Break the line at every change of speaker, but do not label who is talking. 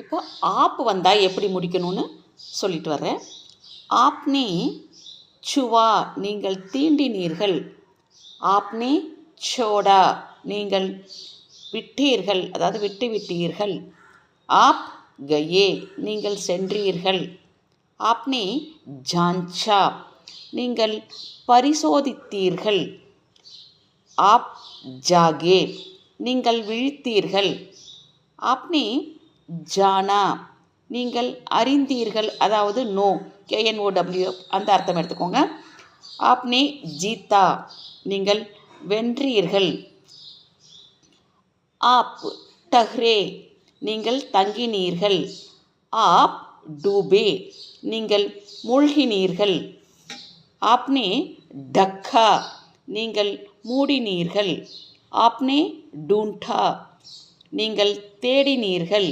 இப்போ ஆப் வந்தால் எப்படி முடிக்கணும்னு சொல்லிட்டு வர்றேன். ஆப்னே சுவா நீங்கள் தீண்டினீர்கள். ஆப்னே சோடா நீங்கள் விட்டீர்கள் அதாவது விட்டு விட்டீர்கள். ஆப் கயே நீங்கள் சென்றீர்கள். ஆப்னே ஜான்சா நீங்கள் பரிசோதித்தீர்கள். ஆப் ஜாகே நீங்கள் விழித்தீர்கள். ஆப்னே ஜானா. நீங்கள் அறிந்தீர்கள் அதாவது நோ கேஎன்ஓடபிள்யூ அந்த அர்த்தம் எடுத்துக்கோங்க. ஆப்னே ஜீத்தா நீங்கள் வென்றீர்கள். ஆப் டஹ்ரே. நீங்கள் தங்கினீர்கள். ஆப் டூபே. நீங்கள் மூழ்கினீர்கள். ஆப்னே டக்கா. நீங்கள் மூடினீர்கள். ஆப்னே டூண்டா. நீங்கள் தேடினீர்கள்.